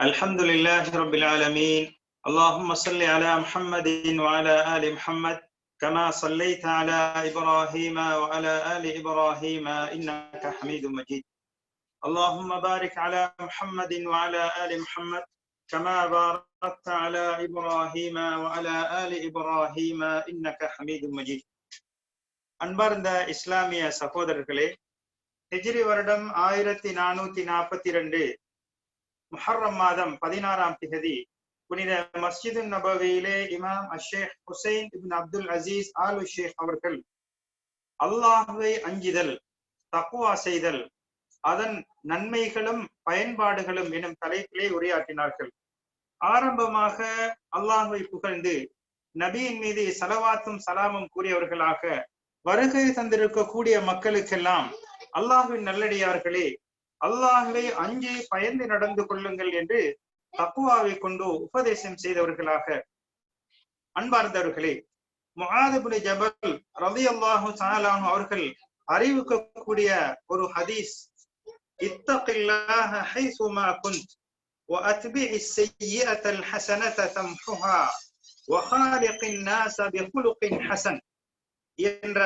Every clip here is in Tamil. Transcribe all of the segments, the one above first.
الحمد لله رب العالمين اللهم صل على محمد وعلى آل محمد كما صليت على إبراهيم وعلى آل إبراهيم إنك حميد مجيد اللهم بارك على محمد وعلى آل محمد كما باركت على إبراهيم وعلى آل إبراهيم إنك حميد مجيد அன்பார்ந்த இஸ்லாமிய சகோதரர்களே ஹிஜ்ரி வருடம் ஆயிரத்தி நானூத்தி நாற்பத்தி ரெண்டு முஹர்ரம் மாதம் பதினாறாம் திகதி புனித மஸ்ஜிது நபவியிலே இமாம் அஷேக் Hussain ibn Abdul Aziz Al Sheikh அவர்கள் அல்லாஹுவை அஞ்சிதல் தக்குவா செய்தல் அதன் நன்மைகளும் பயன்பாடுகளும் எனும் தலைப்பிலே உரையாற்றினார்கள். ஆரம்பமாக அல்லாஹுவை புகழ்ந்து நபியின் மீது சலவாத்தும் சலாமும் கூறியவர்களாக வருகை தந்திருக்கக்கூடிய மக்களுக்கெல்லாம் அல்லாஹுவின் நல்லடியார்களே அல்லாஹுவை அஞ்சி பயந்து நடந்து கொள்ளுங்கள் என்று தக்குவாவை கொண்டு உபதேசம் செய்தவர்களாக அன்பார்ந்தவர்களே முகாதுபுனி ஜபல் ரவி அல்லாஹு சாலாஹு அவர்கள் அறிவிக்கக்கூடிய ஒரு ஹதீஸ் இத்தகில்லாஹ ஹைசுமா குந்த் وأتبع السيئة الحسنة تمحها وخالق الناس بخلق حسن என்ற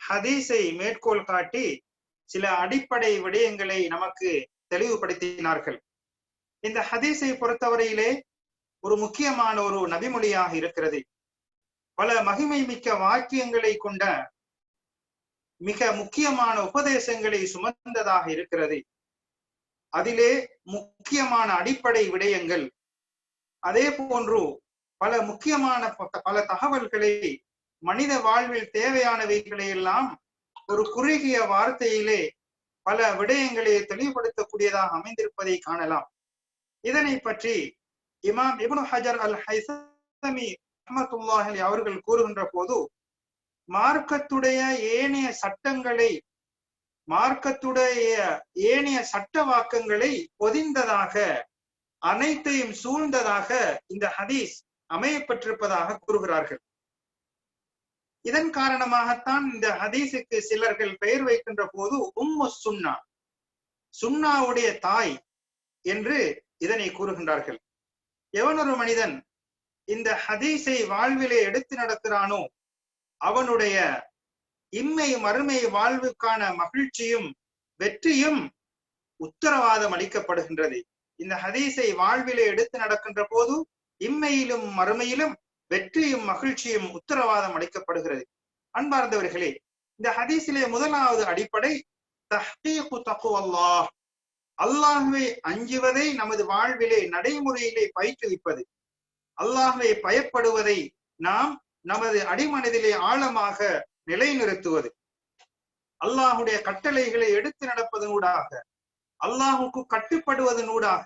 ஹதீஸை மேற்கோள் காட்டி சில அடிப்படை விடயங்களை நமக்கு தெளிவுபடுத்தினார்கள். இந்த ஹதீஸை பொறுத்தவரையிலே ஒரு முக்கியமான ஒரு நபிமொழியாக இருக்கிறது. பல மகிமை மிக்க வாக்கியங்களை கொண்ட மிக முக்கியமான உபதேசங்களை சுமந்ததாக இருக்கிறது. அதிலே முக்கியமான அடிப்படை விடயங்கள் அதே போன்று பல முக்கியமான பல தகவல்களை மனித வாழ்வில் தேவையானவைகளை எல்லாம் ஒரு குறுகிய வார்த்தையிலே பல விடயங்களை தெளிவுபடுத்தக்கூடியதாக அமைந்திருப்பதை காணலாம். இதனை பற்றி இமாம் இப்னு ஹஜர் அல் ஹைசமி அஹமத்துல்லாஹலி அவர்கள் கூறுகின்ற போது மார்க்கத்துடைய ஏனைய சட்டங்களை மார்க்கத்துடைய ஏனைய சட்ட வாக்கங்களை பொதிந்ததாக அனைத்தையும் சூழ்ந்ததாக இந்த ஹதீஸ் அமையப்பட்டிருப்பதாக கூறுகிறார்கள். இதன் காரணமாகத்தான் இந்த ஹதீஸுக்கு சிலர்கள் பெயர் வைக்கின்ற போது உம்மு சுன்னா சுன்னாவுடைய தாய் என்று இதனை கூறுகின்றார்கள். எவனொரு மனிதன் இந்த ஹதீஸை வாழ்விலே எடுத்து நடக்கிறானோ அவனுடைய இம்மை மறுமை வாழ்வுக்கான மகிழ்ச்சியும் வெற்றியும் உத்தரவாதம் அளிக்கப்படுகின்றது. இந்த ஹதீஸை வாழ்விலே எடுத்து நடக்கின்ற போது இம்மையிலும் மறுமையிலும் வெற்றியும் மகிழ்ச்சியும் உத்தரவாதம் அளிக்கப்படுகிறது. அன்பார்ந்தவர்களே இந்த ஹதீஸிலே முதலாவது அடிப்படை தஹ்தீகு தக்குவல்லாஹ் அல்லாஹுவை அஞ்சுவதை நமது வாழ்விலே நடைமுறையிலே பயிற்றுவிப்பது. அல்லாஹுவை பயப்படுவதை நாம் நமது அடிமனதிலே ஆழமாக நிலைநிறுத்துவது. அல்லாஹுடைய கட்டளைகளை எடுத்து நடப்பதனூடாக அல்லாஹுக்கு கட்டுப்படுவதனூடாக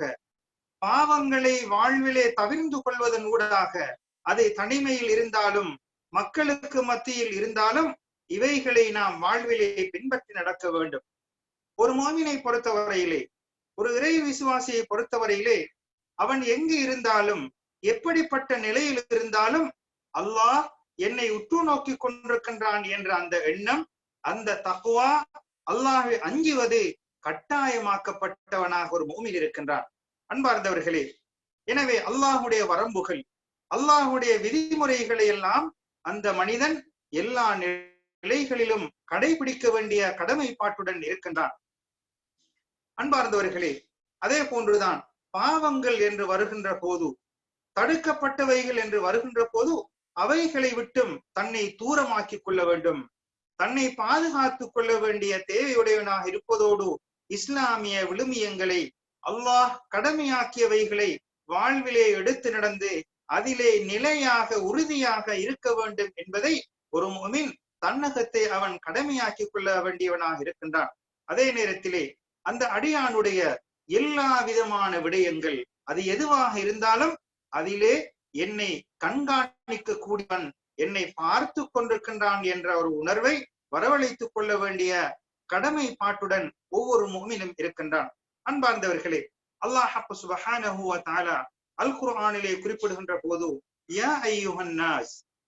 பாவங்களை வாழ்விலே தவிர்ந்து கொள்வதன் ஊடாக அதை தனிமையில் இருந்தாலும் மக்களுக்கு மத்தியில் இருந்தாலும் இவைகளை நாம் வாழ்விலே பின்பற்றி நடக்க வேண்டும். ஒரு மோமினை பொறுத்தவரையிலே ஒரு இறை விசுவாசியை பொறுத்தவரையிலே அவன் எங்கு இருந்தாலும் எப்படிப்பட்ட நிலையில் இருந்தாலும் அல்லாஹ் என்னை உற்று நோக்கி கொண்டிருக்கின்றான் என்ற அந்த எண்ணம் அந்த தகுவா அல்லாஹை அஞ்சுவது கட்டாயமாக்கப்பட்டவனாக ஒரு மூமில் இருக்கின்றான். அன்பார்ந்தவர்களே எனவே அல்லாஹுடைய வரம்புகள் அல்லாஹுடைய விதிமுறைகளை எல்லாம் அந்த மனிதன் எல்லா நிலைகளிலும் கடைபிடிக்க வேண்டிய கடமைப்பாட்டுடன் இருக்கின்றான். அன்பார்ந்தவர்களே அதே போன்றுதான் பாவங்கள் என்று வருகின்ற போது தடுக்கப்பட்டவைகள் என்று வருகின்ற போது அவைகளை விட்டும் தன்னை தூரமாக்கிக் கொள்ள வேண்டும். தன்னை பாதுகாத்துக் கொள்ள வேண்டிய தேவையுடையவனாக இருப்பதோடு இஸ்லாமிய விழுமியங்களை அல்லாஹ் கடமையாக்கியவைகளை வாழ்விலே எடுத்து நடந்து அதிலே நிலையாக உறுதியாக இருக்க வேண்டும் என்பதை ஒரு முமின் தன்னகத்தை அவன் கடமையாக்கி கொள்ள வேண்டியவனாக இருக்கின்றான். அதே நேரத்திலே அந்த அடியானுடைய எல்லா விதமான விடயங்கள் அது எதுவாக இருந்தாலும் அதிலே என்னை கண்காணிக்க கூடியவன் என்னை பார்த்து கொண்டிருக்கின்றான் என்ற ஒரு உணர்வை வரவழைத்துக் கொள்ள வேண்டிய கடமை பாட்டுடன் ஒவ்வொரு முகமிலும் இருக்கின்றான். அன்பார்ந்தவர்களே அல்லாஹ் சுபஹானஹுவ தாலா அல் குரானிலே குறிப்பிடுகின்ற போது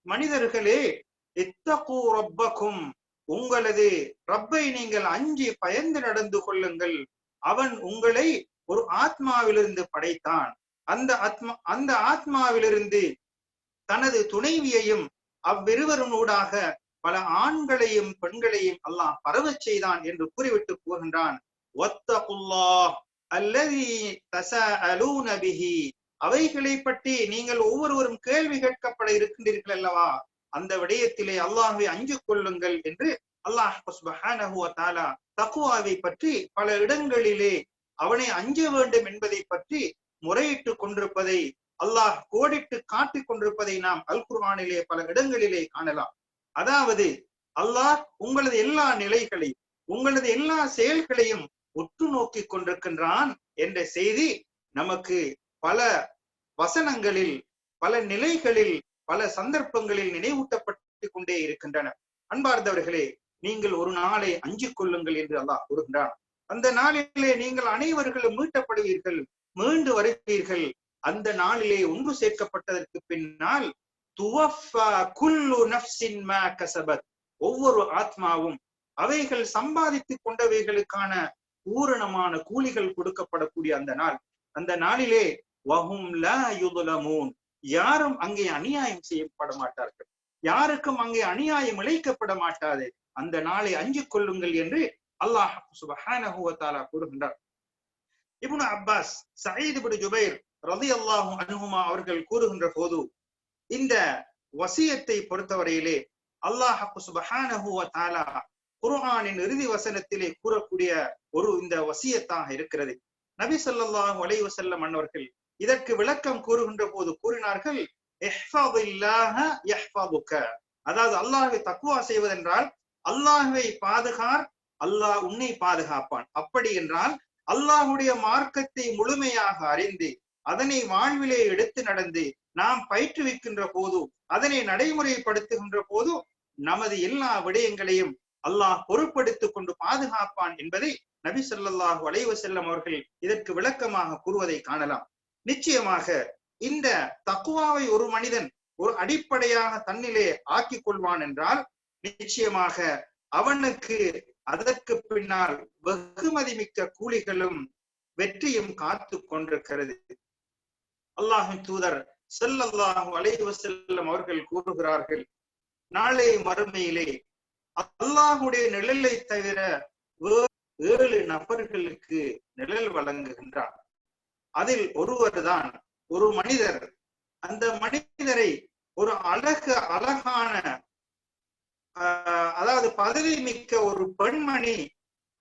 மனிதர்களே இத்தகு ரப்பக்கும் உங்களது ரப்பை நீங்கள் அஞ்சி பயந்து நடந்து கொள்ளுங்கள். அவன் உங்களை ஒரு ஆத்மாவிலிருந்து படைத்தான். அந்த ஆத்மா அந்த ஆத்மாவிலிருந்து தனது துணைவியையும் அவ்விருவருனூடாக பல ஆண்களையும் பெண்களையும் அல்லாஹ் பரவச் செய்தான் என்று கூறிவிட்டு போகின்றான். அல்லதி தச அலூனபிஹி அவைகளை பற்றி நீங்கள் ஒவ்வொருவரும் கேள்வி கேட்கப்பட இருக்கின்றீர்கள் அல்லவா? அந்த விடயத்திலே அல்லாஹ்வை அஞ்சு கொள்ளுங்கள் என்று அல்லாஹ் தக்குவாவை பற்றி பல இடங்களிலே அவனை அஞ்ச வேண்டும் என்பதை பற்றி முறையிட்டு கொண்டிருப்பதை அல்லாஹ் கோடிட்டு காட்டிக் கொண்டிருப்பதை நாம் அல் குர்ஆனிலே பல இடங்களிலே காணலாம். அதாவது அல்லாஹ் உங்களது எல்லா நிலைகளையும் உங்களது எல்லா செயல்களையும் உற்று நோக்கி கொண்டிருக்கின்றான் என்ற செய்தி நமக்கு பல வசனங்களில் பல நிலைகளில் பல சந்தர்ப்பங்களில் நினைவூட்டப்பட்டு கொண்டே இருக்கின்றன. அன்பார்ந்தவர்களே நீங்கள் ஒரு நாளை அஞ்சு கொள்ளுங்கள் என்று அல்லாஹ் கூறுகின்றான். அந்த நாளிலே நீங்கள் அனைவர்களும் மீட்டப்படுவீர்கள் மீண்டு வருவீர்கள். அந்த நாளிலே ஒன்று சேர்க்கப்பட்டதற்கு பின்னால் குல்லு நஃப்சின் மா கசபத். ஒவ்வொரு ஆத்மாவும் அவைகள் சம்பாதித்துக் கொண்டவைகளுக்கான பூரணமான கூலிகள் கொடுக்கப்படக்கூடிய அந்த நாள். அந்த நாளிலே யாரும் அங்கே அநியாயம் செய்யப்பட மாட்டார்கள். யாருக்கும் அங்கே அநியாயம் இழைக்கப்பட மாட்டாது. அந்த நாளை அஞ்சு கொள்ளுங்கள் என்று அல்லாஹ் சுபஹானஹு கூறுகின்றார். Ibn Abbas Saeed ibn Jubair ரலியல்லாஹு அனுகுமா அவர்கள் கூறுகின்ற போது இந்த வசியத்தை பொறுத்தவரையிலே அல்லாஹ் சுபஹானஹுவ தாலா தஆலா குர்ஆனின் இறுதி வசனத்திலே கூறக்கூடிய ஒரு இந்த வசியத்தாக இருக்கிறது. நபி சொல்லாஹு அலைஹி வஸல்லம் அன்னவர்கள் இதற்கு விளக்கம் கூறுகின்ற போது கூறினார்கள் அதாவது அல்லாஹை தக்குவா செய்வதென்றால் அல்லாஹுவை பாதுகார் அல்லாஹ் உன்னை பாதுகாப்பான். அப்படி என்றால் அல்லாஹுடைய மார்க்கத்தை முழுமையாக அறிந்து அதனை வாழ்விலே எடுத்து நடந்து நாம் பயிற்றுவிக்கின்ற போது அதனை நடைமுறைப்படுத்துகின்ற போது நமது எல்லா விடயங்களையும் அல்லாஹ் பொருட்படுத்திக் கொண்டு பாதுகாப்பான் என்பதை நபி சொல்லாஹு அலைவ செல்லம் அவர்கள் இதற்கு விளக்கமாக கூறுவதை காணலாம். நிச்சயமாக இந்த தக்குவாவை ஒரு மனிதன் ஒரு அடிப்படையாக தன்னிலே ஆக்கி கொள்வான் என்றால் நிச்சயமாக அவனுக்கு அதற்கு பின்னால் வெகுமதி மிக்க கூலிகளும் வெற்றியும் காத்து கொண்டிருக்கிறது. அல்லாஹின் தூதர் செல்லல்லாஹு அலைவ செல்லம் அவர்கள் கூறுகிறார்கள் நாளை மறுமையிலே அல்லாஹுடைய நிழலை தவிர ஏழு நபர்களுக்கு நிழல் வழங்குகின்றார் அதில் ஒருவர் தான் ஒரு மனிதர். அந்த மனிதரை ஒரு அழகு அழகான அதாவது பதவி மிக்க ஒரு பெண்மணி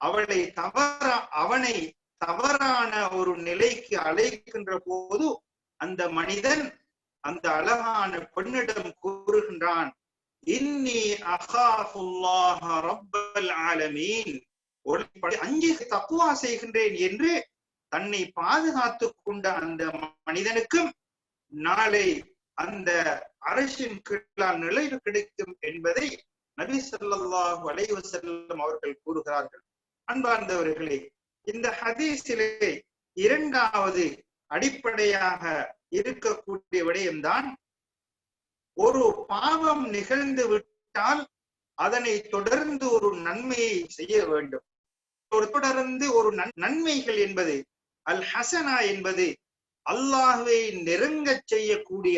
அவளை தவற அவனை தவறான ஒரு நிலைக்கு அழைக்கின்ற போது அந்த மனிதன் அந்த அழகான பெண்ணிடம் கூறுகின்றான் இன்னி அகாஃபுல்லாஹ ரப்பல் ஆலமீன். அஞ்சு தக்குவா செய்கின்றேன் என்று தன்னை பாதுகாத்து கொண்ட அந்த மனிதனுக்கும் நாளை அந்த அரசின் கீழால் நிலை கிடைக்கும் என்பதை நபி சொல்லாஹு அலைவ செல்லும் அவர்கள் கூறுகிறார்கள். அன்பார்ந்தவர்களே இந்த ஹதீஸிலே இரண்டாவது அடிப்படையாக இருக்கக்கூடிய விடயம்தான் ஒரு பாவம் நிகழ்ந்து விட்டால் அதனை தொடர்ந்து ஒரு நன்மையை செய்ய வேண்டும். ஒரு தொடர்ந்து ஒரு நன்மைகள் என்பது அல் ஹசனா என்பது அல்லாஹுவை நெருங்க செய்யக்கூடிய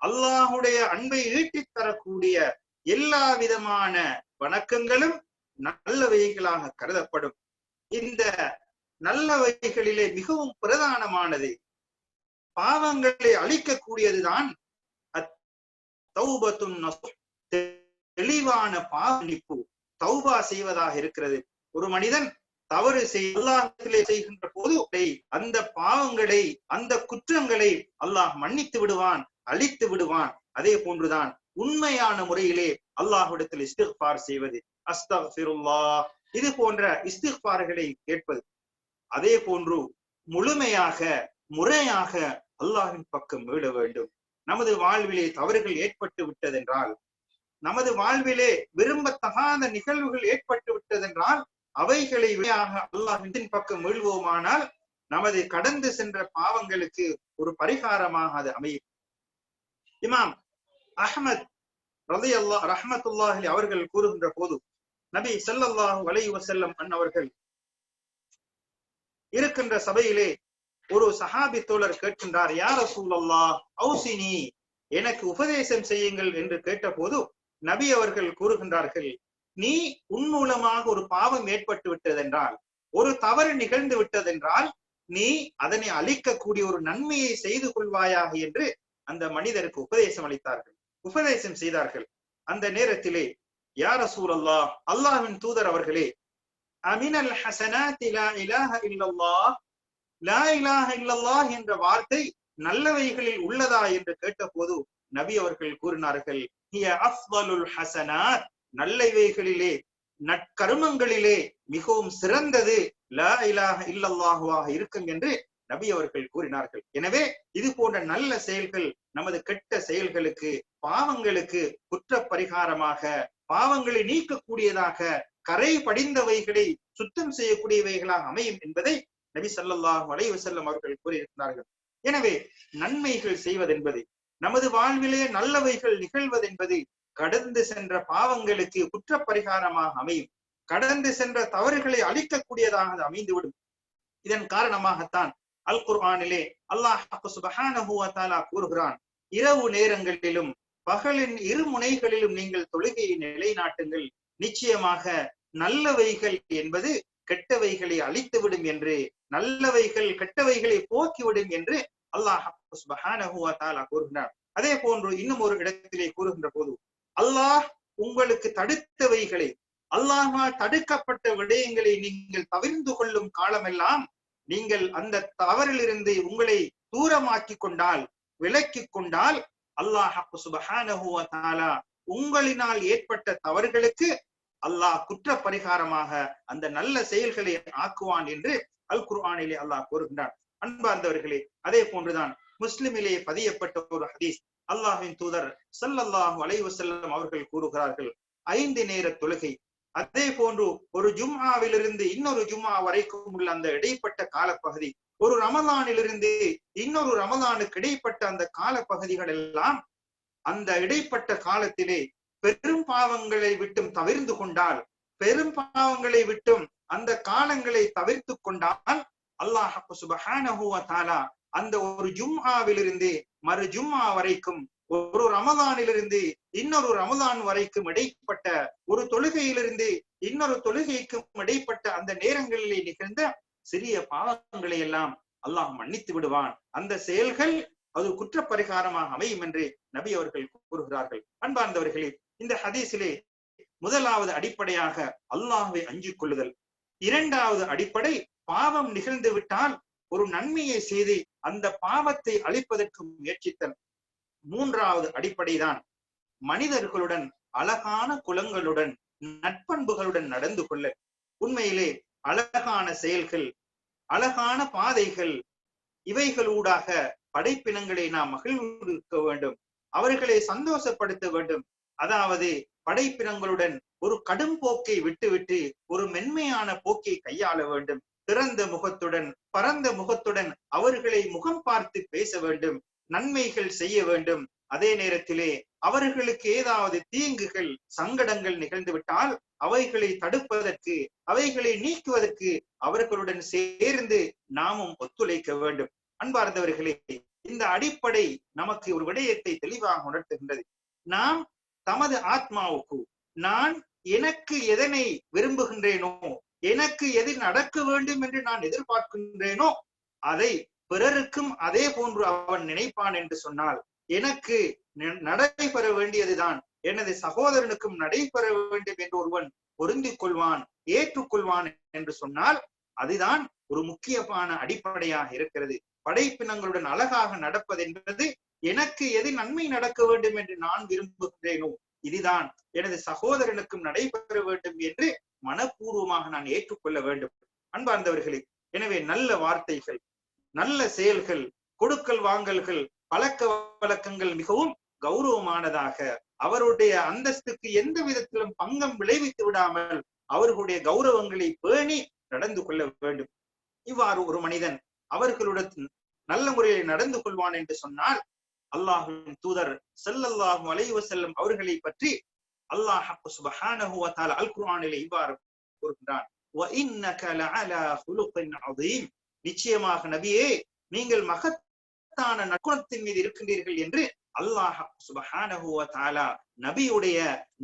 அல்லாஹுடைய அன்பை ஈட்டித் தரக்கூடிய எல்லா விதமான வணக்கங்களும் நல்லவைகளாக கருதப்படும். இந்த நல்லவைகளிலே மிகவும் பிரதானமானது பாவங்களை அழிக்கக்கூடியதுதான் தெளிவான பாவனிப்பு தௌபா செய்வதாக இருக்கிறது. ஒரு மனிதன் தவறு அல்லாஹத்திலே செய்கின்ற போது அந்த பாவங்களை அந்த குற்றங்களை அல்லாஹ் மன்னித்து விடுவான் அழித்து விடுவான். அதே போன்றுதான் உண்மையான முறையிலே அல்லாஹ்விடத்தில் இஸ்திஃபார் செய்வது. அஸ்தஃபிருல்லா இது போன்ற இஸ்திஃபார்களை கேட்பது. அதே போன்று முழுமையாக முறையாக அல்லாஹின் பக்கம் மீள வேண்டும். நமது வாழ்விலே தவறுகள் ஏற்பட்டு விட்டதென்றால் நமது வாழ்விலே விரும்பத்தகாத நிகழ்வுகள் ஏற்பட்டு விட்டதென்றால் அவைகளை விளையாக அல்லாஹின் பக்கம் மீழ்வோமானால் நமது கடந்து சென்ற பாவங்களுக்கு ஒரு பரிகாரமாக அது அமையும். இமாம் அஹமத் ரதி அல்லா ரஹமத்துல்லாஹி அவர்கள் கூறுகின்ற போது நபி ஸல்லல்லாஹு அலைஹி செல்லம் அன்னவர்கள் இருக்கின்ற சபையிலே ஒரு சஹாபி தோழர் கேட்கின்றார் யார் சூழல்லா ஔசினி எனக்கு உபதேசம் செய்யுங்கள் என்று கேட்டபோது நபி அவர்கள் கூறுகின்றார்கள் நீ உன் மூலமாக ஒரு பாவம் ஏற்பட்டு விட்டதென்றால் ஒரு தவறு நிகழ்ந்து விட்டதென்றால் நீ அதனை அழிக்கக்கூடிய ஒரு நன்மையை செய்து கொள்வாயாக என்று அந்த மனிதருக்கு உபதேசம் அளித்தார்கள். உபதேசம் செய்தார்கள். அந்த நேரத்திலே யார் சூழல்லா அல்லாஹின் தூதர் அவர்களே அமினல் ஹசனாத்தி லா இலாஹ இல்லல்லாஹ் லா இலாஹ இல்லல்லாஹ் என்ற வார்த்தை நல்லவைகளில் உள்ளதா? என்று கேட்டபோது நபி அவர்கள் கூறினார்கள் ஹிய ஹசனாத். நல்லவைகளிலே நற்கருமங்களிலே மிகவும் சிறந்தது லா இல்லல்லாஹுவாக இருக்கும் என்று நபி அவர்கள் கூறினார்கள். எனவே இது போன்ற நல்ல செயல்கள் நமது கெட்ட செயல்களுக்கு பாவங்களுக்கு குற்ற பரிகாரமாக பாவங்களை நீக்கக்கூடியதாக கரை படிந்தவைகளை சுத்தம் செய்யக்கூடியவைகளாக அமையும் என்பதை நபி ஸல்லல்லாஹு அலைஹி வஸல்லம் அவர்கள் கூறியிருக்கிறார்கள். எனவே நன்மைகள் செய்வதென்பது நமது வாழ்விலே நல்லவைகள் நிகழ்வதென்பது கடந்து சென்ற பாவங்களுக்கு குற்ற பரிகாரமாக அமையும். கடந்து சென்ற தவறுகளை அழிக்கக்கூடியதாக அது அமைந்துவிடும். இதன் காரணமாகத்தான் அல் குர்ஆனிலே அல்லாஹ் கூறுகிறான் இரவு நேரங்களிலும் பகலின் இரு முனைகளிலும் நீங்கள் தொழுகையை நிலைநாட்டுங்கள். நிச்சயமாக நல்லவைகள் என்பது கெட்டவைகளை அழித்துவிடும் என்று நல்லவைகள் கெட்டவைகளை போக்கிவிடும் என்று அல்லாஹ் கூறுகிறார் அதே போன்று இன்னும் ஒரு இடத்திலே கூறுகின்ற போது அல்லாஹ் உங்களுக்கு தடுத்தவைகளை அல்லாஹால் தடுக்கப்பட்ட விடயங்களை நீங்கள் தவிர்ந்து கொள்ளும் காலமெல்லாம் நீங்கள் அந்த தவறிலிருந்து உங்களை தூரமாக்கி கொண்டால் விலக்கி கொண்டால் அல்லாஹ் சுபஹானஹு உங்களினால் ஏற்பட்ட தவறுகளுக்கு அல்லாஹ் குற்ற பரிகாரமாக அந்த நல்ல செயல்களை ஆக்குவான் என்று அல் குர்ஆனிலே அல்லாஹ் கூறுகின்றான். அன்பார்ந்தவர்களே அதே போன்றுதான் முஸ்லிமிலே பதியப்பட்ட ஒரு ஹதீஸ். அல்லாஹின் தூதர் சல்லல்லாஹு அலைவசல்லம் அவர்கள் கூறுகிறார்கள் ஐந்து நேர தொழுகை. அதே போன்று ஒரு ஜும்ஆவிலிருந்து இன்னொரு ஜும்ஆ வரைக்கும் உள்ள அந்த இடைப்பட்ட காலப்பகுதி ஒரு ரமதானிலிருந்து இன்னொரு ரமதானுக்கு இடைப்பட்ட அந்த காலப்பகுதிகள் எல்லாம் அந்த இடைப்பட்ட காலத்திலே பெரும் பாவங்களை விட்டும் தவிர்ந்து கொண்டால் பெரும் பாவங்களை விட்டும் அந்த காலங்களை தவிர்த்து கொண்டால் அல்லாஹ் சுபஹானஹுவ தாலா அந்த ஒரு ஜும்ஹாவிலிருந்து மறு ஜும்ஆ வரைக்கும் ஒரு ரமதானிலிருந்து இன்னொரு ரமதான் வரைக்கும் இடைப்பட்ட ஒரு தொழுகையிலிருந்து இன்னொரு தொழுகைக்கும் இடைப்பட்ட அந்த நேரங்களிலே நிகழ்ந்த சிறிய பாவங்களை எல்லாம் அல்லாஹ் மன்னித்து விடுவான். அந்த செயல்கள் அது குற்ற பரிகாரமாக அமையும் என்று நபி அவர்கள் கூறுகிறார்கள். அன்பார்ந்தவர்களே இந்த ஹதீஸிலே முதலாவது அடிப்படையாக அல்லாஹை அஞ்சிக் கொள்ளுதல். இரண்டாவது அடிப்படை பாவம் நிகழ்ந்து விட்டால் ஒரு நன்மையை செய்து அந்த பாவத்தை அழிப்பதற்கு முயற்சித்தல் மூன்றாவது அடிப்படைதான். மனிதர்களுடன் அழகான குலங்களுடன் நட்பண்புகளுடன் நடந்து கொள்ள. உண்மையிலே அழகான செயல்கள் அழகான பாதைகள் இவைகளூடாக படைப்பினங்களை நாம் மகிழ்விக்க வேண்டும். அவர்களை சந்தோஷப்படுத்த வேண்டும். அதாவது படைப்பினங்களுடன் ஒரு கடும் போக்கை விட்டுவிட்டு ஒரு மென்மையான போக்கை கையாள வேண்டும். திறந்த முகத்துடன் பரந்த முகத்துடன் அவர்களை முகம் பார்த்து பேச வேண்டும் நன்மைகள் செய்ய வேண்டும். அதே நேரத்திலே அவர்களுக்கு ஏதாவது தீங்குகள் சங்கடங்கள் நிகழ்ந்துவிட்டால் அவைகளை தடுப்பதற்கு அவைகளை நீக்குவதற்கு அவர்களுடன் சேர்ந்து நாமும் ஒத்துழைக்க வேண்டும். அன்பார்ந்தவர்களே இந்த அடிப்படை நமக்கு ஒரு விடயத்தை தெளிவாக உணர்த்துகின்றது. நாம் தமது ஆத்மாவுக்கு நான் எனக்கு எதனை விரும்புகின்றேனோ எனக்கு எது நடக்க வேண்டும் என்று நான் எதிர்பார்க்கின்றேனோ அதை பிறருக்கும் அதே போன்று அவன் நினைப்பான் என்று சொன்னால் எனக்கு நடைபெற வேண்டியதுதான். எனது சகோதரனுக்கும் நடைபெற வேண்டும் என்று ஒருவன் பொருந்திக் கொள்வான் ஏற்றுக்கொள்வான் என்று சொன்னால் அதுதான் ஒரு முக்கியமான அடிப்படையாக இருக்கிறது. படைப்பினங்களுடன் அழகாக நடப்பது என்பது எனக்கு எது நன்மை நடக்க வேண்டும் என்று நான் விரும்புகிறேனோ இதுதான் எனது சகோதரனுக்கும் நடைபெற வேண்டும் என்று மனப்பூர்வமாக நான் ஏற்றுக்கொள்ள வேண்டும். அன்பார்ந்தவர்களே எனவே நல்ல வார்த்தைகள் நல்ல செயல்கள் கொடுக்கல் வாங்கல்கள் பழக்க வழக்கங்கள் மிகவும் கௌரவமானதாக அவருடைய அந்தஸ்துக்கு எந்த விதத்திலும் பங்கம் விளைவித்து விடாமல் அவர்களுடைய கௌரவங்களை பேணி நடந்து கொள்ள வேண்டும். இவ்வாறு ஒரு மனிதன் அவர்களுடன் நல்ல முறையில் நடந்து கொள்வான் என்று சொன்னால் அல்லாஹின் தூதர் செல்லல்லாஹும் அலைவ செல்லும் அவர்களை பற்றி அல்லாஹ் சுபஹானஹுவ தால அல் குர்ஆனிலே இவ்வாறு கூறுகின்றான். நிச்சயமாக நபியே நீங்கள் மகத்தான நற்குணத்தின் மீது இருக்கின்றீர்கள் என்று அல்லாஹ் சுபஹானஹுவ தாலா நபியுடைய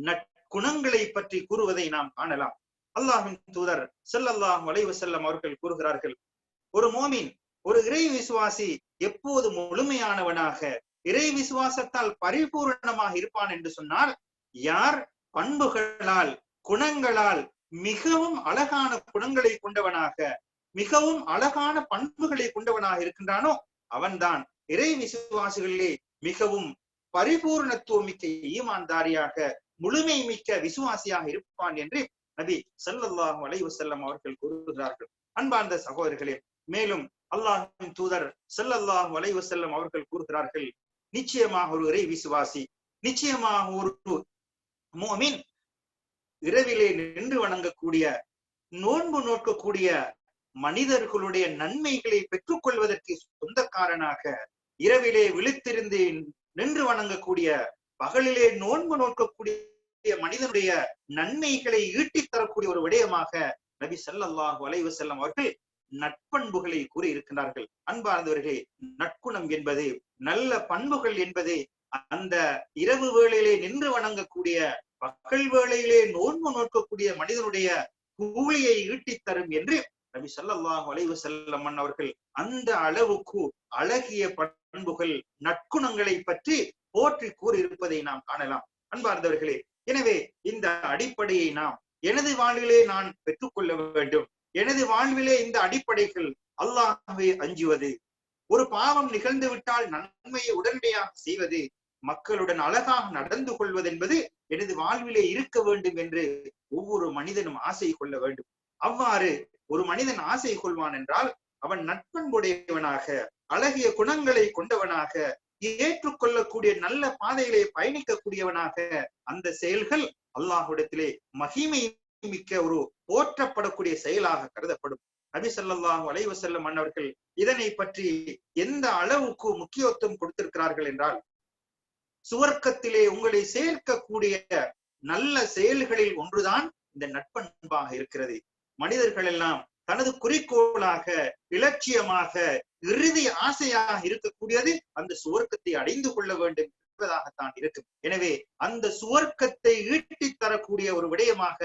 நற்குணங்களை பற்றி கூறுவதை நாம் காணலாம். அல்லாஹின் தூதர் செல்லல்லாஹ் வலைவசல்லம் அவர்கள் கூறுகிறார்கள் ஒரு மோமின் ஒரு இறை விசுவாசி எப்போது முழுமையானவனாக இறை விசுவாசத்தால் பரிபூரணமாக இருப்பான் என்று சொன்னால் யார் பண்புகளால் குணங்களால் மிகவும் அழகான குணங்களை கொண்டவனாக மிகவும் அழகான பண்புகளை கொண்டவனாக இருக்கின்றானோ அவன்தான். இறை விசுவாசிகளிலே மிகவும் பரிபூர்ணத்துவம் மிக்க ஈமான்தாரியாக முழுமை மிக்க விசுவாசியாக இருப்பான் என்று நபி ஸல்லல்லாஹு அலைவசல்லம் அவர்கள் கூறுகிறார்கள். அன்பார்ந்த சகோதரர்களே மேலும் அல்லாஹின் தூதர் ஸல்லல்லாஹு அலைவசல்லம் அவர்கள் கூறுகிறார்கள் நிச்சயமாக ஒரு இறை விசுவாசி நிச்சயமாக ஒரு மோமின் இரவிலே நின்று வணங்கக்கூடிய நோன்பு நோக்கக்கூடிய மனிதர்களுடைய நன்மைகளை பெற்றுக்கொள்வதற்கு சொந்தக்காரனாக இரவிலே விழித்திருந்து நின்று வணங்கக்கூடிய பகலிலே நோன்பு நோக்கக்கூடிய மனிதனுடைய நன்மைகளை ஈட்டித் தரக்கூடிய ஒரு விடயமாக நபி சல்லாஹ் வலைவு செல்லம் அவர்கள் நட்பண்புகளை கூறி இருக்கின்றார்கள் அன்பார்ந்தவர்களே நட்குணம் என்பது நல்ல பண்புகள் என்பது அந்த இரவு வேளையிலே நின்று வணங்கக்கூடிய பகல் வேளையிலே நோன்பு நோக்கக்கூடிய மனிதனுடைய கூலியை ஈட்டித் தரும் என்று நபி ஸல்லல்லாஹு வளைவு செல்லம்மன் அவர்கள் அந்த அளவுக்கு அழகிய பண்புகள் நற்குணங்களை பற்றி போற்றி கூறியிருப்பதை நாம் காணலாம். அன்பார்ந்தவர்களே எனவே இந்த அடிப்படையை நாம் எனது வாழ்விலே நான் பெற்றுக்கொள்ள வேண்டும். எனது வாழ்விலே இந்த அடிப்படைகள் அல்லாஹ்வை அஞ்சுவது. ஒரு பாவம் நிகழ்ந்து விட்டால் நன்மையை உடனடியாக செய்வது. மக்களுடன் அழகாக நடந்து கொள்வது என்பது எனது வாழ்விலே இருக்க வேண்டும் என்று ஒவ்வொரு மனிதனும் ஆசை கொள்ள வேண்டும். அவ்வாறு ஒரு மனிதன் ஆசை கொள்வான் என்றால் அவன் நட்பண்புடையவனாக அழகிய குணங்களை கொண்டவனாக ஏற்றுக்கொள்ளக்கூடிய நல்ல பாதைகளை பயணிக்கக்கூடியவனாக அந்த செயல்கள் அல்லாஹுடத்திலே மகிமை மிக்க ஒரு போற்றப்படக்கூடிய செயலாக கருதப்படும். நபி ஸல்லல்லாஹு அலைவசல்லம் வஸல்லம் இதனை பற்றி எந்த அளவுக்கு முக்கியத்துவம் கொடுத்திருக்கிறார்கள் என்றால் சுவர்க்கத்திலே உங்களை சேர்க்கக்கூடிய நல்ல செயல்களில் ஒன்றுதான் இந்த நட்பண்பாக இருக்கிறது. மனிதர்கள் எல்லாம் தனது குறிக்கோளாக இலட்சியமாக இறுதி ஆசையாக இருக்கக்கூடியது அந்த சுவர்க்கத்தை அடைந்து கொள்ள வேண்டும் என்பதாகத்தான் இருக்கும். எனவே அந்த சுவர்க்கத்தை ஈட்டித் தரக்கூடிய ஒரு விடயமாக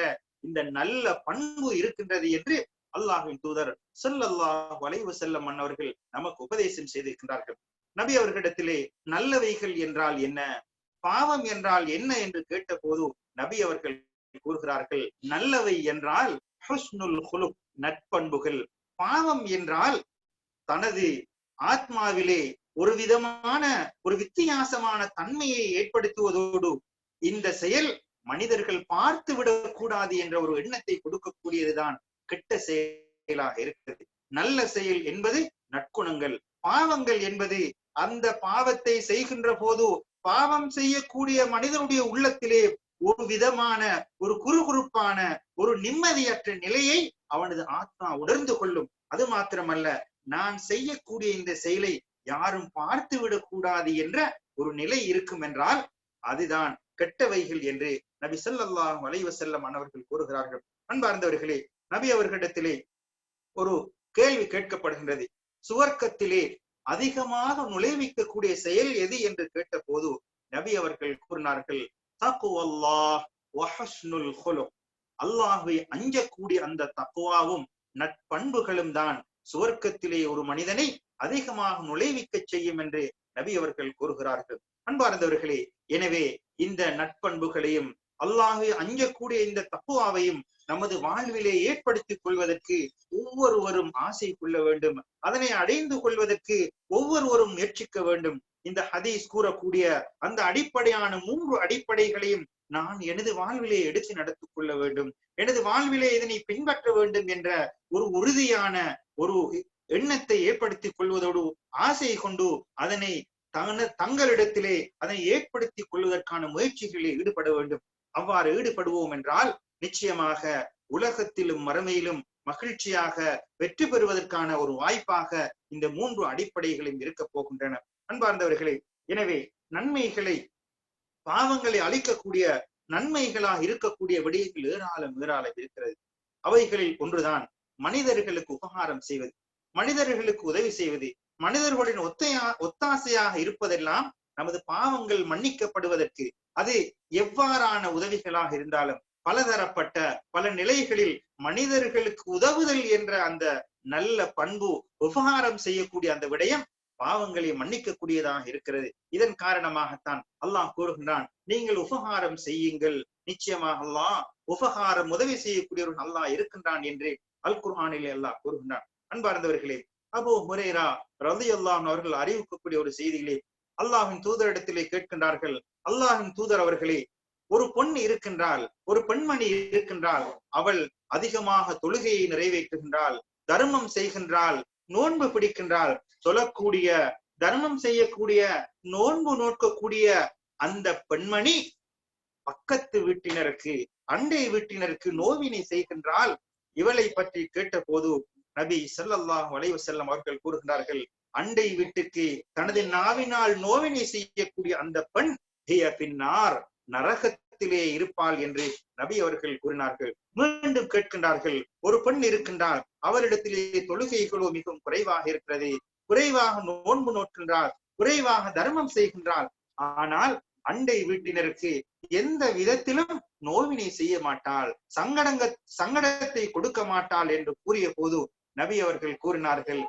இந்த நல்ல பண்பு இருக்கின்றது என்று அல்லாஹின் தூதர் ஸல்லல்லாஹு வளைவு செல்லம் மன்னவர்கள் நமக்கு உபதேசம் செய்திருக்கின்றார்கள். நபி அவர்களிடத்திலே நல்லவைகள் என்றால் என்ன? பாவம் என்றால் என்ன என்று கேட்டபோது நபி அவர்கள் கூறுகிறார்கள் நல்லவை என்றால் ஹுஸ்னுல் குலுக் நட்பண்புகள் பாவம் என்றால் தனது ஆத்மாவிலே ஒரு விதமான ஒரு வித்தியாசமான தன்மையை ஏற்படுத்துவதோடு இந்த செயல் மனிதர்கள் பார்த்து விடக்கூடாது என்ற ஒரு எண்ணத்தை கொடுக்கக்கூடியதுதான் கெட்ட செயலாக இருக்கிறது. நல்ல செயல் என்பது நற்குணங்கள். பாவங்கள் என்பது அந்த பாவத்தை செய்கின்ற போது பாவம் செய்யக்கூடிய மனிதனுடைய உள்ளத்திலே ஒரு விதமான ஒரு குறுகுறுப்பான ஒரு நிம்மதியற்ற நிலையை அவனது ஆத்மா உணர்ந்து கொள்ளும். அது மாத்திரமல்ல நான் செய்யக்கூடிய இந்த செயலை யாரும் பார்த்து விடக்கூடாது என்ற ஒரு நிலை இருக்கும் என்றால் அதுதான் கெட்டவைகள் என்று நபி ஸல்லல்லாஹு அலைஹி வஸல்லம் அவர்கள் கூறுகிறார்கள். அன்பார்ந்தவர்களே நபி அவர்களிடத்திலே ஒரு கேள்வி கேட்கப்படுகின்றது. சுவர்க்கத்திலே அதிகமாக நுழைவிக்கக்கூடிய செயல் எது என்று கேட்ட போது நபி அவர்கள் கூறினார்கள் தக்குவல்லாஹ் வஹஸ்னுல் அஞ்சக்கூடிய அந்த தக்குவாவும் நட்பண்புகளும் தான். சுவர்க்கத்திலே ஒரு மனிதனை அதிகமாக நுழைவிக்க செய்யும் என்று நபி அவர்கள் கூறுகிறார்கள். அன்பார்ந்தவர்களே எனவே இந்த நட்பண்புகளையும் அல்லாஹை அஞ்சக்கூடிய இந்த தப்புவாவையும் நமது வாழ்விலே ஏற்படுத்திக் கொள்வதற்கு ஒவ்வொருவரும் ஆசை கொள்ள வேண்டும். அதனை அடைந்து கொள்வதற்கு ஒவ்வொருவரும் முயற்சிக்க வேண்டும். இந்த ஹதீஸ் கூறக்கூடிய அந்த அடிப்படையான மூன்று அடிப்படைகளையும் நான் எனது வாழ்விலே எடுத்து நடத்திக் கொள்ள வேண்டும். எனது வாழ்விலே இதனை பின்பற்ற வேண்டும் என்ற ஒரு உறுதியான ஒரு எண்ணத்தை ஏற்படுத்திக் கொள்வதோடு ஆசை கொண்டு அதனை தங்களிடத்திலே அதனை ஏற்படுத்திக் கொள்வதற்கான முயற்சிகளில் ஈடுபட வேண்டும். அவ்வாறு ஈடுபடுவோம் என்றால் நிச்சயமாக உலகத்திலும் மறுமையிலும் மகிழ்ச்சியாக வெற்றி பெறுவதற்கான ஒரு வாய்ப்பாக இந்த மூன்று அடிப்படைகளும் இருக்க போகின்றன. அன்பார்ந்தவர்களே எனவே நன்மைகளை பாவங்களை அழிக்கக்கூடிய நன்மைகளாக இருக்கக்கூடிய விடயங்கள் ஏராளம் ஏராளம் இருக்கிறது. அவைகளில் ஒன்றுதான் மனிதர்களுக்கு உபகாரம் செய்வது மனிதர்களுக்கு உதவி செய்வது மனிதர்களின் ஒத்தையா ஒத்தாசையாக இருப்பதெல்லாம் நமது பாவங்கள் மன்னிக்கப்படுவதற்கு அது எவ்வாறான உதவிகளாக இருந்தாலும் பலதரப்பட்ட பல நிலைகளில் மனிதர்களுக்கு உதவுதல் என்ற அந்த நல்ல பண்பு உபகாரம் செய்யக்கூடிய அந்த விடயம் பாவங்களை மன்னிக்கக்கூடியதாக இருக்கிறது. இதன் காரணமாகத்தான் அல்லாஹ் கூறுகின்றான் நீங்கள் உபகாரம் செய்யுங்கள். நிச்சயமாக அல்லாஹ் உபகாரம் உதவி செய்யக்கூடியவர்கள் அல்லாஹ் இருக்கின்றான் என்று அல் குர்ஆனிலே அல்லாஹ் கூறுகின்றான். அன்பார்ந்தவர்களே அபு முரேரா ரதி அல்லாஹ் அவர்கள் அறிவிக்கக்கூடிய ஒரு செய்தியிலே அல்லாஹின் தூதரிடத்திலே கேட்கின்றார்கள். அல்லாஹின் தூதர் அவர்களே ஒரு பொன் இருக்கின்றால் ஒரு பெண்மணி இருக்கின்றால் அவள் அதிகமாக தொழுகையை நிறைவேற்றுகின்றாள் தர்மம் செய்கின்றாள் நோன்பு பிடிக்கின்றாள் சொல்லக்கூடிய தர்மம் செய்யக்கூடிய நோன்பு நோக்கக்கூடிய அந்த பெண்மணி பக்கத்து வீட்டினருக்கு அண்டை வீட்டினருக்கு நோவினை செய்கின்றால் இவளை பற்றி கேட்டபோது நபி ஸல்லல்லாஹு அலைஹி வஸல்லம் அவர்கள் கூறுகின்றார்கள் அண்டை வீட்டுக்கு தனது நாவினால் நோவினை செய்யக்கூடிய அந்த பெண் ஹிய பின்னார் நரகத்திலே இருப்பாள் என்று நபி அவர்கள் கூறினார்கள். மீண்டும் கேட்கின்றார்கள் ஒரு பெண் இருக்கின்றார் அவரிடத்திலே தொழுகைகளோ மிகவும் குறைவாக இருக்கிறது. குறைவாக நோன்பு நோக்கின்றார் குறைவாக தர்மம் செய்கின்றார் ஆனால் அண்டை வீட்டினருக்கு எந்த விதத்திலும் நோவினை செய்ய மாட்டாள் சங்கடங்க சங்கடத்தை கொடுக்க மாட்டாள் என்று கூறிய போது நபி அவர்கள் கூறினார்கள்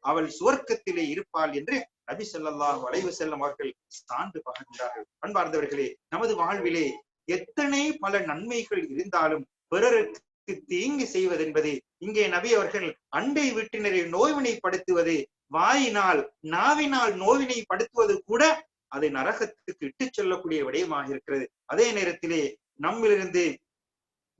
அவள் சுவர்க்கத்திலே இருப்பாள் என்று நபி ஸல்லல்லாஹு வளைவு செல்லும் அவர்கள் சான்று பகர்ந்தார்கள் அன்பார்ந்தவர்களே நமது வாழ்விலே எத்தனை பல நன்மைகள் இருந்தாலும் பிறருக்கு தீங்கு செய்வதென்பது இங்கே நபி அவர்கள் அண்டை வீட்டினரை நோய்வினைப்படுத்துவது வாயினால் நாவினால் நோவினைப்படுத்துவது கூட அது நரகத்துக்கு இட்டு செல்லக்கூடிய விடயமாக இருக்கிறது. அதே நேரத்திலே நம்மிலிருந்து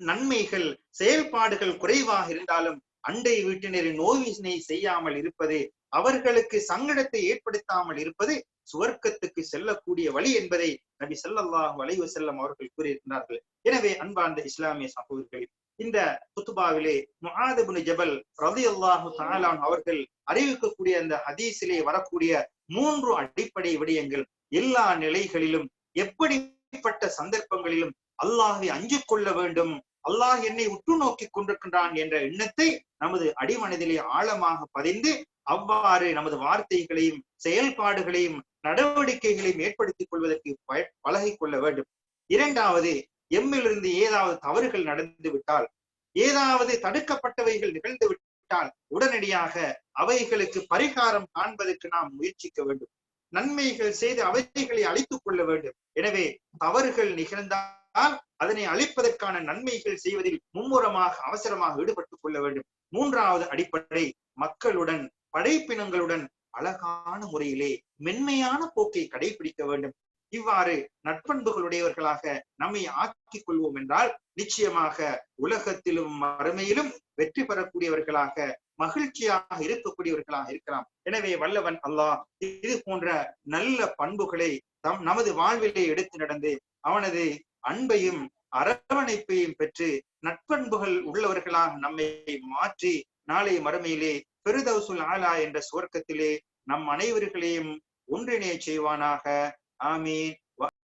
நன்மைகள் செயல்பாடுகள் குறைவாக இருந்தாலும் அண்டை வீட்டினரின் நோவினை செய்யாமல் இருப்பது அவர்களுக்கு சங்கடத்தை ஏற்படுத்தாமல் இருப்பது சுவர்க்கத்துக்கு செல்லக்கூடிய வழி என்பதை நபி ஸல்லல்லாஹு வளைவு செல்லம் அவர்கள் கூறியிருக்கிறார்கள். எனவே அன்பார்ந்த இஸ்லாமிய சகோதரர்களே இந்த குத்துபாவிலே முஆத் ஜபல் ரலியல்லாஹு தாலான் அவர்கள் அறிவிக்கக்கூடிய அந்த ஹதீஸிலே வரக்கூடிய மூன்று அடிப்படை விடயங்கள் எல்லா நிலைகளிலும் எப்படிப்பட்ட சந்தர்ப்பங்களிலும் அல்லாஹை அஞ்சு கொள்ள வேண்டும் அல்லாஹ் என்னை உற்று நோக்கி கொண்டிருக்கின்றான் என்ற எண்ணத்தை நமது அடிமனதிலே ஆழமாக பதிந்து அவ்வாறு நமது வார்த்தைகளையும் செயல்பாடுகளையும் நடவடிக்கைகளையும் ஏற்படுத்திக் கொள்வதற்கு பழகி கொள்ள வேண்டும். இரண்டாவது எம்மிலிருந்து ஏதாவது தவறுகள் நடந்து விட்டால் ஏதாவது தடுக்கப்பட்டவைகள் நிகழ்ந்து விட்டால் உடனடியாக அவைகளுக்கு பரிகாரம் காண்பதற்கு நாம் முயற்சிக்க வேண்டும். நன்மைகள் செய்து அவைகளை அழித்துக் கொள்ள வேண்டும். எனவே தவறுகள் நிகழ்ந்தால் அதனை அழிப்பதற்கான நன்மைகள் செய்வதில் மும்முரமாக அவசரமாக ஈடுபட்டுக் கொள்ள வேண்டும். மூன்றாவது அடிப்படை மக்களுடன் படைப்பினங்களுடன் அழகான முறையிலே மென்மையான போக்கை கடைபிடிக்க வேண்டும். இவ்வாறு நட்பண்புகளுடையவர்களாக நம்மை ஆக்கிக் கொள்வோம் என்றால் நிச்சயமாக உலகத்திலும் மறுமையிலும் வெற்றி பெறக்கூடியவர்களாக மகிழ்ச்சியாக இருக்கக்கூடியவர்களாக இருக்கலாம். எனவே வல்லவன் அல்லாஹ் இது போன்ற நல்ல பண்புகளை தம் நமது வாழ்விலே எடுத்து நடந்து அவனது அன்பையும் அரவணைப்பையும் பெற்று நட்பண்புகள் உள்ளவர்களாக நம்மை மாற்றி நாளை மறுமையிலே பெருதவுசுல் ஆலா என்ற சுவர்க்கத்திலே நம் அனைவர்களையும் ஒன்றிணைய செய்வானாக. ஆமீன்.